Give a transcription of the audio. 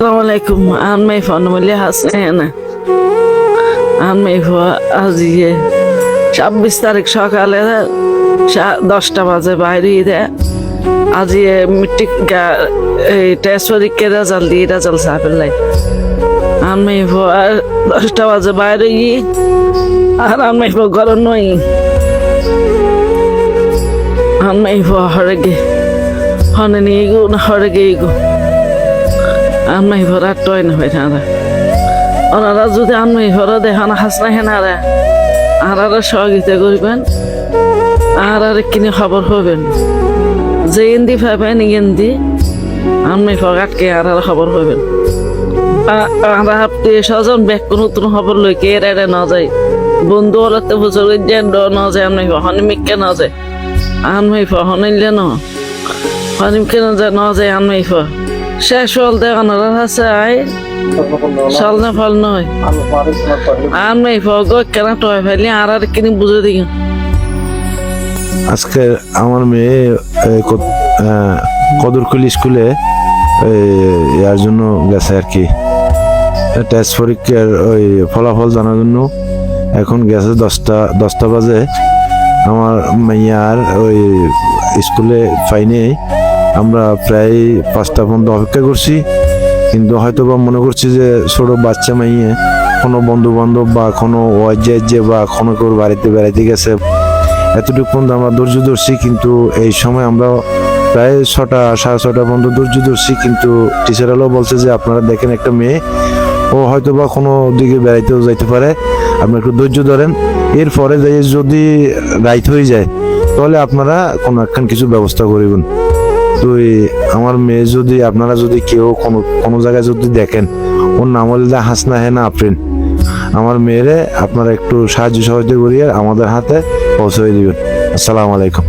আসসালামু আলাইকুম আন my phone বলে হাসেন। আন মাই ফো আজকে ছাব্বিশ তারিখ সকালে দশটা বাজে বাইরে দে। আজি মিট্টি এই টেস্ট পরীক্ষা রেজাল্ট দিয়ে রেজাল্ট মাই ফো আর দশটা বাজে বাইরে গিয়ে আর ফো ঘর নই। ফো হরে গে, হনে নিয়ে গো হরে গে গো। আমি ভরা টয় না হয়ে না ওনারা যদি আমি ভরা দেখানো হাস না হেনারা আর আর সহযোগিতা করবেন, আর আর কিনে খবর হবেন যে ইন্দি পাবেন ইন্দি আমি ফগাটকে আর আর খবর হবেন আমরা আপনি সজন ব্যাগ কোনো নতুন খবর লই কে এড়ে না যায়। বন্ধু হলাতে বছর যেন না যায় আমি হনি মিকে না যায়। আমি ফহনিলে ন হনিমকে না যায় না যায় আমি ফ শেষ হল দেখানোর আছে, আই। সাল না ফল নয়। আমি ফগ কেন টয় ফেলি আর আর কিনি বুঝে দিই আজকে আমার মেয়ে কদরকুল স্কুলে ইয়ার জন্য গেছে আর কি। টেস্ট পরীক্ষার ওই ফলাফল জানার জন্য। এখন গেছে দশটা দশটা বাজে। আমার মেয়ার ওই স্কুলে পাইনি আমরা প্রায় পাঁচটা পর্যন্ত অপেক্ষা করছি, কিন্তু হয়তো বা মনে করছি যে ছোট বাচ্চা মাইয়ে কোনো বন্ধু বান্ধব বা কোনো ওয়াজ্যে বা কোনো কেউ বাড়িতে বেড়াইতে গেছে। এতটুকু পর্যন্ত আমরা ধৈর্য ধরছি, কিন্তু এই সময় আমরা প্রায় ছটা, সাড়ে ছটা পর্যন্ত ধৈর্য ধরছি, কিন্তু টিচাররাও বলছে যে আপনারা দেখেন একটা মেয়ে, ও হয়তো বা কোনো দিকে বেড়াইতেও যাইতে পারে। আপনি একটু ধৈর্য ধরেন। এরপরে যদি রাইট হয়ে যায়, তাহলে আপনারা কোনো একখান কিছু ব্যবস্থা করিবেন। তো আমার মেয়ে যদি, আপনারা যদি কেউ কোনো কোনো জায়গায় যদি দেখেন, ওর নাম হলে হাসনা হেনা আফরিন। আমার মেয়েরে আপনারা একটু সাহায্য সহযোগিতা করিয়ে আমাদের হাতে পৌঁছে দিবেন। আসসালামু আলাইকুম।